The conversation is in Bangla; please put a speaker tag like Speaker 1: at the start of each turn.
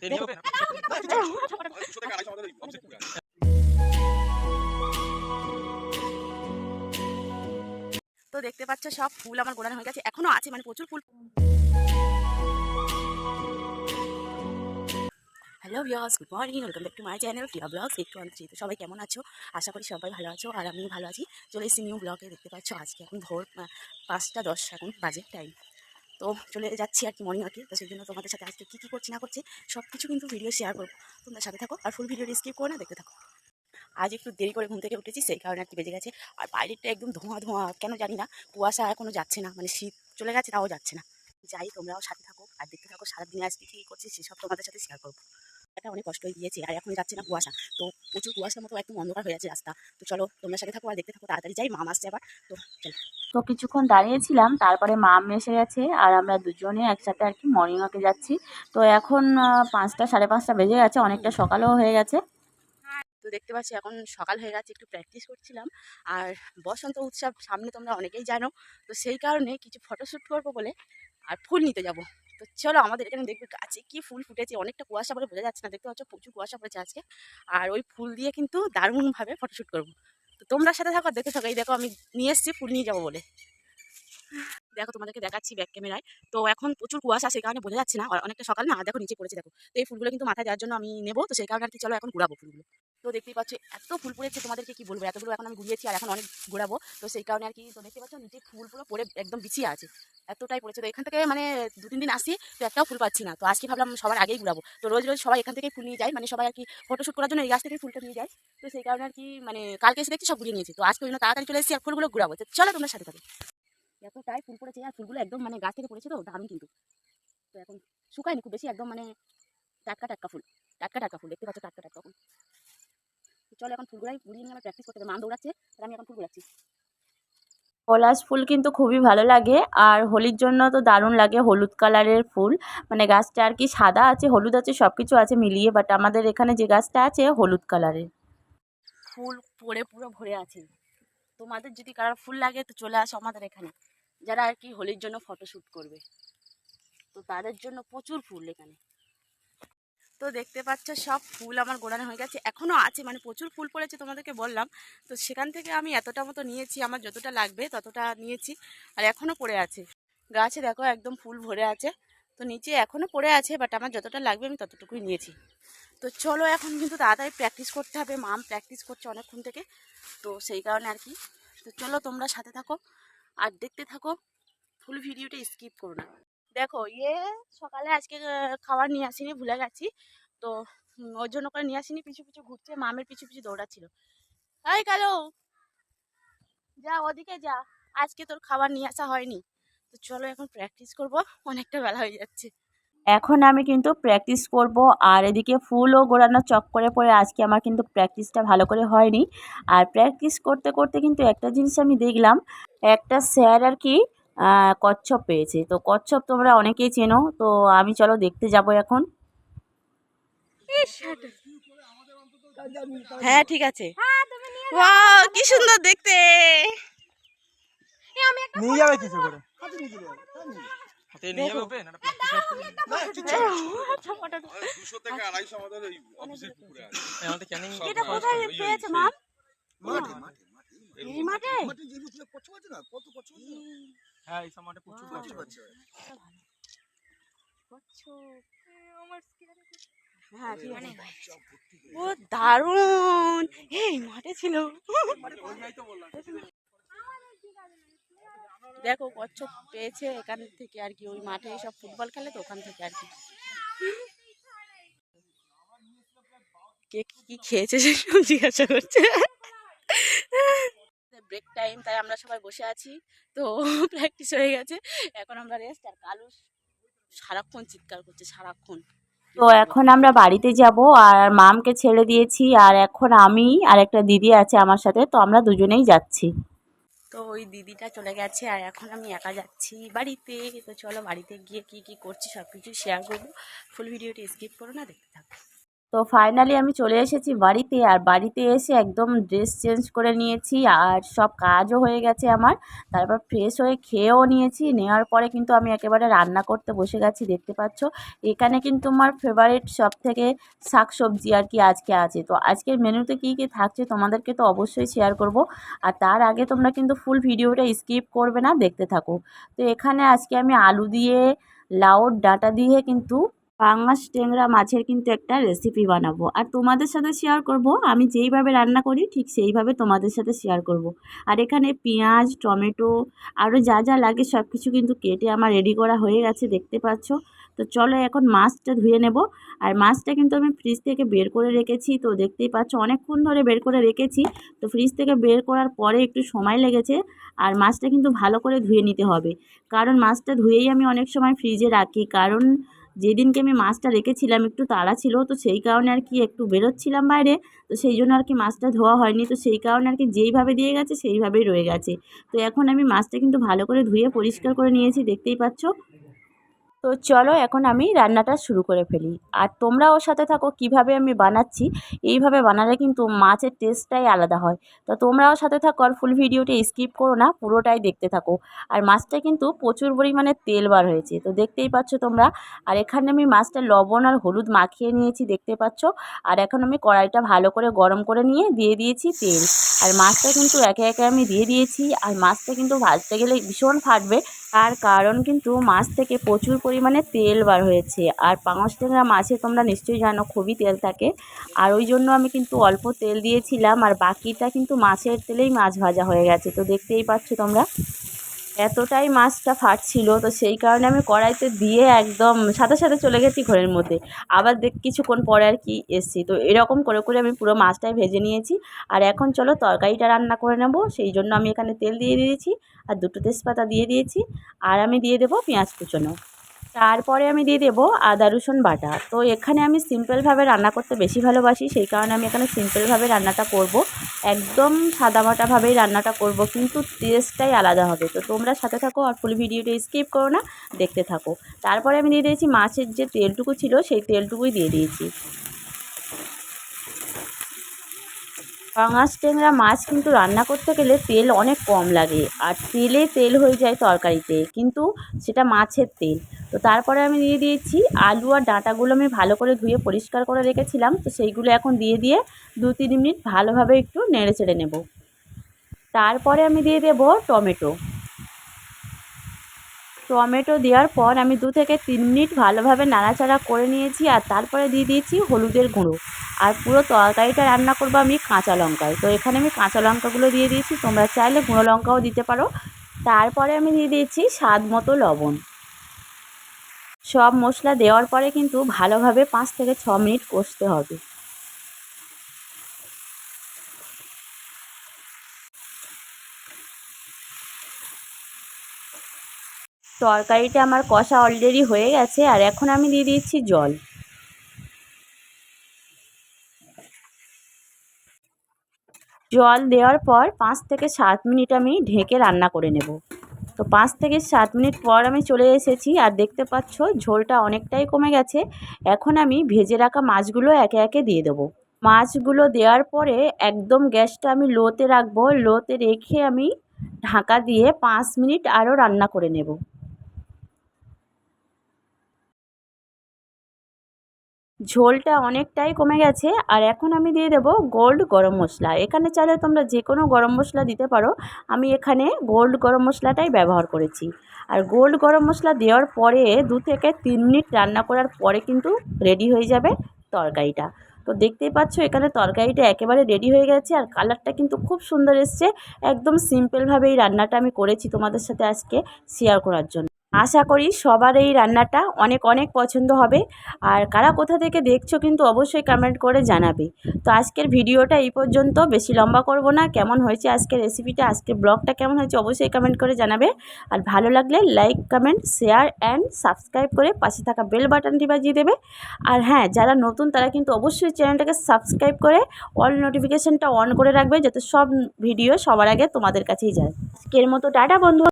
Speaker 1: তো দেখতে পাচ্ছ সব ফুল আমার গোড়ানো হয়ে গেছে। এখনও আছে মানে প্রচুর ফুল। Hello viewers good morning welcome back to my channel Tia vlogs একটু অন্তরি তো সবাই কেমন আছো? আশা করি সবাই ভালো আছো আর আমিও ভালো আছি। চলে এসেছি নিউ ব্লগে দেখতে পাচ্ছ আজকে এখন ভোর পাঁচটা দশ এখন বাজে টাইম তো চলে যাচ্ছি আর কি মর্নিং ওয়াকে তো সেই জন্য তোমাদের সাথে আজকে কী কী করছি, না করছি সব কিছু কিন্তু ভিডিও শেয়ার করব। তোমরা সাথে থাকো আর ফুল ভিডিও স্কিপ করো না, দেখতে থাকো। আজ একটু দেরি করে ঘুম থেকে উঠেছি, সেই কারণে আর কি বেজে গেছে। আর বাইরেটা একদম ধোঁয়া ধোঁয়া, কেন জানি না, কুয়াশা এখনও যাচ্ছে না মানে শীত চলে গেছে, তাও যাচ্ছে না। যাই তোমরাও সাথে থাকো আর দেখতে থাকো, সারাদিনে আজকে কী করছি, সেসব তোমাদের সাথে শেয়ার করব। এটা অনেক কষ্ট হয়ে গিয়েছে আর এখন যাচ্ছে না কুয়াশা। তো প্রচুর কুয়াশার মতো একদম অন্ধকার হয়ে যাচ্ছে রাস্তা। তো চলো তোমরা সাথে থাকো আর দেখতে থাকো তাড়াতাড়ি। যাই মাম আসছে আবার। তো চলো।
Speaker 2: তো কিছুক্ষণ দাঁড়িয়েছিলাম তারপরে মাম এসে গেছে আর আমরা দুজনে একসাথে আর কি মর্নিং ওয়াকে যাচ্ছি। তো এখন পাঁচটা সাড়ে পাঁচটা বেজে গেছে অনেকটা সকালও হয়ে গেছে।
Speaker 1: তো দেখতে পাচ্ছি এখন সকাল হয়ে গেছে একটু প্র্যাকটিস করছিলাম। আর বসন্ত উৎসব সামনে তোমরা অনেকেই জানো। তো সেই কারণে কিছু ফটোশ্যুট করব বলে আর ফুল নিতে যাব। তো চলো আমাদের এখানে দেখবে গাছে কি ফুল ফুটেছে, অনেকটা কুয়াশা বলে বোঝা যাচ্ছে না। দেখতে পাচ্ছ প্রচুর কুয়াশা পড়েছে আজকে। আর ওই ফুল দিয়ে কিন্তু দারুণভাবে ফটোশ্যুট করব। তো তোমরা সাথে থাকো দেখতে থাকো। এই দেখো আমি নিয়ে এসেছি, ফুল নিয়ে যাব বলে। দেখো তোমাদেরকে দেখাচ্ছি ব্যাক ক্যামেরায় তো এখন প্রচুর কুয়াশা, সেই কারণে বোঝা যাচ্ছে না। অনেকটা সকাল না দেখো নিচে পড়েছে, দেখো। তো এই ফুলগুলো কিন্তু মাথায় দেওয়ার জন্য আমি নেব। তো সেই কারণে আর কি চলো এখন ঘুরাবো ফুলগুলো। তো দেখতেই পাচ্ছ, এত ফুল পড়েছে তোমাদেরকে কি বলব? এতগুলো এখন আমি ঘুরিয়েছি আর এখন অনেক ঘোরাবো। তো সেই কারণে আর কি, তো দেখতে পাচ্ছ, নিচে ফুলগুলো পড়ে একদম বিছিয়ে আছে। এতটাই পড়েছে। তো এখান থেকে মানে দু তিন দিন আসি, তো একটাও ফুল পাচ্ছি না। তো আজকে ভাবলাম সবার আগেই ঘুরাবো। তো রোজ রোজ সবাই এখান থেকেই ফুল নিয়ে যায় মানে সবাই আর কি ফটোশ্যুট করার জন্য এই গাছ থেকে ফুলটা নিয়ে যায়। তো সেই কারণে আর কি মানে কালকে এসে দেখছি সব ঘুরিয়ে নিয়েছি। তো আজকে ওই জন্য তাড়াতাড়ি চলে এসেছি আর ফুলগুলো ঘুরাবো। তো চলো তোমার সাথে থাকো। এতটাই ফুল পড়েছে আর ফুলগুলো একদম মানে গাছ থেকে পড়েছে তো, দারুণ কিন্তু। তো এখন শুকায়নি, খুব বেশি একদম মানে টাটকা টাটকা ফুল। টাটকা টাটকা ফুল, দেখতে পাচ্ছ টাটকা টাটকা ফুল। চলো এখন ফুলগুলাই নিয়ে আমার প্র্যাকটিস করতে হবে। মান দৌড়াচ্ছে আর আমি এখন ফুল ঘুরাচ্ছি
Speaker 2: পলাশ ফুল কিন্তু খুবই ভালো লাগে আর হোলির জন্য তো দারুণ লাগে হলুদ কালারের ফুল। মানে গাছটা আর কি সাদা আছে হলুদ আছে সব কিছু আছে মিলিয়ে বাট আমাদের এখানে যে গাছটা আছে হলুদ কালারের।
Speaker 1: ফুল পড়ে পুরো ভরে আছে। তোমাদের যদি কারোর ফুল লাগে তো চলে আসো আমাদের এখানে যারা আর কি হোলির জন্য ফটোশ্যুট করবে। তো তাদের জন্য প্রচুর ফুল এখানে। তো দেখতে পাচ্ছ সব ফুল আমার গোড়ানো হয়ে গেছে এখনও আছে মানে প্রচুর ফুল পড়েছে তোমাদেরকে বললাম। তো সেখান থেকে আমি এতটা মতো নিয়েছি, আমার যতটা লাগবে ততটা নিয়েছি, আর এখনও পড়ে আছে। গাছে দেখো একদম ফুল ভরে আছে, তো নিচে এখনও পড়ে আছে বাট আমার যতটা লাগবে আমি ততটুকুই নিয়েছি। তো চলো এখন কিন্তু তাড়াতাড়ি প্র্যাকটিস করতে হবে মাম প্র্যাকটিস করছে অনেকক্ষণ থেকে, তো সেই কারণে আর কি। তো চলো তোমরা সাথে থাকো, আর দেখতে থাকো ফুল ভিডিওটা স্কিপ করো না। দেখো ইয়ে সকালে আজকে খাবার নিয়ে আসিনি, ভুলে গেছি। তো ওর জন্য করে নিয়ে আসিনি, পিছু পিছু ঘুরছে মামের পিছু পিছু দৌড়াচ্ছিল। এই কালো, যা, ওদিকে যা। আজকে তোর খাবার নিয়ে আসা হয়নি। তো চলো এখন প্র্যাকটিস করব, অনেকটা বেলা হয়ে যাচ্ছে।
Speaker 2: এখন আমি কিন্তু প্র্যাকটিস করব, আর এদিকে ফুলও গোড়ানো চক করে পড়ে আজকে আমার কিন্তু প্র্যাকটিসটা ভালো করে হয়নি। আর প্র্যাকটিস করতে করতে কিন্তু একটা জিনিস আমি দেখলাম, একটা স্যার আর কি কচ্ছপ পেয়েছে। তো কচ্ছপ তোমরা অনেকেই চেনো তো আমি চলো দেখতে যাব এখন।
Speaker 1: হ্যাঁ ঠিক আছে। ওয়াও কি সুন্দর দেখতে।
Speaker 3: নিয়ে যাবে কিছু করে?
Speaker 4: হাতে নিয়ে যাবে? ওপেন? একটা plastic bag।
Speaker 5: দুশো থেকে আড়াইশো আমাদের ওই অফিসের পুকুরে আছে।
Speaker 4: এই আমাদের ক্যানিং
Speaker 1: এটা কোথায় পেয়েছে মাম?
Speaker 5: মাঠে
Speaker 4: হ্যাঁ এই সময়টা প্রচুর আছে।
Speaker 5: আছে।
Speaker 1: হ্যাঁ। ও দারুণ! এই মাঠে ছিল। দেখো কচ্ছপ পেয়েছে এখান থেকে আর কি ওই মাঠে সব ফুটবল খেলে তো ওখান থেকে আর কি। কে কি কি খেয়েছে সেসব জিজ্ঞাসা করছে। ব্রেক টাইম তাই আমরা সবাই বসে আছি। তো প্র্যাকটিস হয়ে গেছে। এখন আমরা রেস্ট আর কালু সারাক্ষণ চিৎকার করছে সারাক্ষণ।
Speaker 2: তো এখন আমরা বাড়িতে যাব আর মামকে ছেড়ে দিয়েছি আর এখন আমি আর একটা দিদি আছে আমার সাথে তো আমরা দুজনেই যাচ্ছি।
Speaker 1: তো ওই দিদিটা চলে গেছে আর এখন আমি একা যাচ্ছি বাড়িতে। তো চলো বাড়িতে গিয়ে কি কি করছি সব কিছু শেয়ার করব ফুল ভিডিওটি স্কিপ করো না দেখতে থাকো।
Speaker 2: তো ফাইনালি আমি চলে এসেছি বাড়িতে আর বাড়িতে এসে একদম ড্রেস চেঞ্জ করে নিয়েছি আর সব কাজও হয়ে গেছে আমার। তারপর ফ্রেশ হয়ে খেয়েও নিয়েছি। নেওয়ার পরে কিন্তু আমি একেবারে রান্না করতে বসে গেছি, দেখতে পাচ্ছ? এখানে কিন্তু আমার ফেভারিট সব থেকে শাক সবজি আর কি আজকে আছে। তো আজকের মেনুতে কী কী থাকছে তোমাদেরকে তো অবশ্যই শেয়ার করব। আর তার আগে তোমরা কিন্তু ফুল ভিডিওটা স্কিপ করবে না, দেখতে থাকো। তো এখানে আজকে আমি আলু দিয়ে, লাউর ডাঁটা দিয়ে কিন্তু পাঙাশ ট্যাংরা মাছের কিন্তু একটা রেসিপি বানাবো। আর তোমাদের সাথে শেয়ার করব, আমি যেইভাবে রান্না করি, ঠিক সেইভাবে তোমাদের সাথে শেয়ার করব। আর এখানে পেঁয়াজ, টমেটো আরও যা যা লাগে সব কিছু কিন্তু কেটে আমার রেডি করা হয়ে গেছে, দেখতে পাচ্ছ? তো চলো এখন মাছটা ধুয়ে নেব। আর মাছটা কিন্তু আমি ফ্রিজ থেকে বের করে রেখেছি, তো দেখতেই পাচ্ছ, অনেকক্ষণ ধরে বের করে রেখেছি। তো ফ্রিজ থেকে বের করার পরে একটু সময় লেগেছে, আর মাছটা কিন্তু ভালো করে ধুয়ে নিতে হবে। কারণ মাছটা ধুয়েই আমি অনেক সময় ফ্রিজে রাখি, কারণ যেদিনকে আমি মাছটা রেখেছিলাম একটু তাড়া ছিল, তো সেই কারণে আর কি একটু বেরোচ্ছিলাম বাইরে। তো সেই জন্য আর কি মাছটা ধোয়া হয়নি, তো সেই কারণে আর কি যেইভাবে দিয়ে গেছে সেইভাবেই রয়ে গেছে। তো এখন আমি মাছটা কিন্তু ভালো করে ধুয়ে পরিষ্কার করে নিয়েছি, দেখতেই পাচ্ছ। তো চলো এখন আমি রান্নাটা শুরু করে ফেলি। আর তোমরাও সাথে থাকো, কীভাবে আমি বানাচ্ছি। এইভাবে বানালে কিন্তু মাছের টেস্টটাই আলাদা হয়। তো তোমরাও সাথে থাকো আর ফুল ভিডিওটা স্কিপ করো না, পুরোটাই দেখতে থাকো। আর মাছটা কিন্তু প্রচুর পরিমাণে তেল বার হয়েছে। তো দেখতেই পাচ্ছ তোমরা, আর এখানে আমি মাছটা লবণ আর হলুদ মাখিয়ে নিয়েছি, দেখতে পাচ্ছ। আর এখন আমি কড়াইটা ভালো করে গরম করে নিয়ে দিয়ে দিয়েছি তেল। আর মাছটা কিন্তু একে একে আমি দিয়ে দিয়েছি। আর মাছটা কিন্তু ভাজতে গেলে ভীষণ ফাটবে। তার কারণ কিন্তু মাছ থেকে প্রচুর পরিমাণে তেল বার হয়েছে। আর পাঙাশ ট্যাংরা মাছে তোমরা নিশ্চয়ই জানো খুবই তেল থাকে। আর ওই জন্য আমি কিন্তু অল্প তেল দিয়েছিলাম, আর বাকিটা কিন্তু মাছের তেলেই মাছ ভাজা হয়ে গেছে। তো দেখতেই পাচ্ছ তোমরা। এতটাই মাছটা ফাটছিল, তো সেই কারণে আমি কড়াইতে দিয়ে একদম সাথে সাথে চলে গেছি ঘরের মধ্যে। আবার দেখ, কিছুক্ষণ পরে আর কি এসছি। তো এরকম করে করে আমি পুরো মাছটাই ভেজে নিয়েছি। আর এখন চলো তরকারিটা রান্না করে নেব, সেই জন্য আমি এখানে তেল দিয়ে দিয়েছি, আর দুটো তেজপাতা দিয়ে দিয়েছি, আর আমি দিয়ে দেবো পেঁয়াজ কুচোনো। তারপরে আমি দিয়ে দেবো আদা, রসুন বাটা। তো এখানে আমি সিম্পলভাবে রান্না করতে বেশি ভালোবাসি, সেই কারণে আমি এখানে সিম্পলভাবে রান্নাটা করব। একদম সাদামাটাভাবেই রান্নাটা করব, কিন্তু টেস্টটাই আলাদা হবে। তো তোমরা সাথে থাকো, আর ফুল ভিডিওটা স্কিপ করো না, দেখতে থাকো। তারপরে আমি দিয়ে দিয়েছি মাছের যে তেলটুকু ছিল, সেই তেলটুকুই দিয়ে দিয়েছি। পাঙাশ ট্যাংরা মাছ কিন্তু রান্না করতে গেলে তেল অনেক কম লাগে। আর তেলে তেল হয়ে যায় তরকারিতে, কিন্তু সেটা মাছের তেল। তো তারপরে আমি দিয়ে দিয়েছি আলু আর ডাঁটাগুলো আমি ভালো করে ধুয়ে পরিষ্কার করে রেখেছিলাম। তো সেইগুলো এখন দিয়ে দিয়ে দু তিন মিনিট ভালোভাবে একটু নেড়ে চেড়ে নেব। তারপরে আমি দিয়ে দেব টমেটো। টমেটো দেওয়ার পর আমি দু থেকে তিন মিনিট ভালোভাবে নাড়াচাড়া করে নিয়েছি আর তারপরে দিয়ে দিয়েছি হলুদের গুঁড়ো। আর পুরো তরকারিটা রান্না করব আমি কাঁচা লঙ্কায়। তো এখানে আমি কাঁচা লঙ্কাগুলো দিয়ে দিয়েছি, তোমরা চাইলে গুঁড়ো লঙ্কাও দিতে পারো। তারপরে আমি দিয়ে দিয়েছি স্বাদ মতো লবণ। সব মশলা দেওয়ার পরে কিন্তু ভালোভাবে পাঁচ থেকে ছ মিনিট কষতে হবে। তরকারিটা আমার কষা অলরেডি হয়ে গেছে, আর এখন আমি দিয়ে দিচ্ছি জল। জল দেওয়ার পর পাঁচ থেকে সাত মিনিট আমি ঢেকে রান্না করে নেব। তো পাঁচ থেকে সাত মিনিট পর আমি চলে এসেছি আর দেখতে পাচ্ছ ঝোলটা অনেকটাই কমে গেছে। এখন আমি ভেজে রাখা মাছগুলো একে একে দিয়ে দেবো। মাছগুলো দেওয়ার পরে একদম গ্যাসটা আমি লোতে রাখব। লোতে রেখে আমি ঢাকা দিয়ে পাঁচ মিনিট আরও রান্না করে নেব। ঝোলটা অনেকটাই কমে গেছে, আর এখন আমি দিয়ে দেবো গোল্ড গরম মশলা। এখানে চাইলে তোমরা যে কোনো গরম মশলা দিতে পারো। আমি এখানে গোল্ড গরম মশলাটাই ব্যবহার করেছি। আর গোল্ড গরম মশলা দেওয়ার পরে দু থেকে তিন মিনিট রান্না করার পরে কিন্তু রেডি হয়ে যাবে তরকারিটা। তো দেখতেই পাচ্ছ, এখানে তরকারিটা একেবারে রেডি হয়ে গেছে, আর কালারটা কিন্তু খুব সুন্দর এসছে। একদম সিম্পলভাবে এই রান্নাটা আমি করেছি তোমাদের সাথে আজকে শেয়ার করার জন্য। আশা করি সবার এই রান্নাটা অনেক অনেক পছন্দ হবে। আর কারা কোথা থেকে দেখছ কিন্তু অবশ্যই কমেন্ট করে জানাবে। তো আজকের ভিডিওটা এই পর্যন্ত। বেশি লম্বা করব না। কেমন হয়েছে আজকের রেসিপিটা আজকের ব্লগটা কেমন হয়েছে অবশ্যই কমেন্ট করে জানাবে। আর ভালো লাগলে like comment share and subscribe করে পাশে থাকা বেল বাটনটি বাজিয়ে দেবে। আর হ্যাঁ যারা নতুন তারা কিন্তু অবশ্যই চ্যানেলটাকে সাবস্ক্রাইব করে অল নোটিফিকেশানটা অন করে রাখবে যাতে সব ভিডিও সবার আগে তোমাদের কাছেই যায়। আজকের মতো টাটা বন্ধু।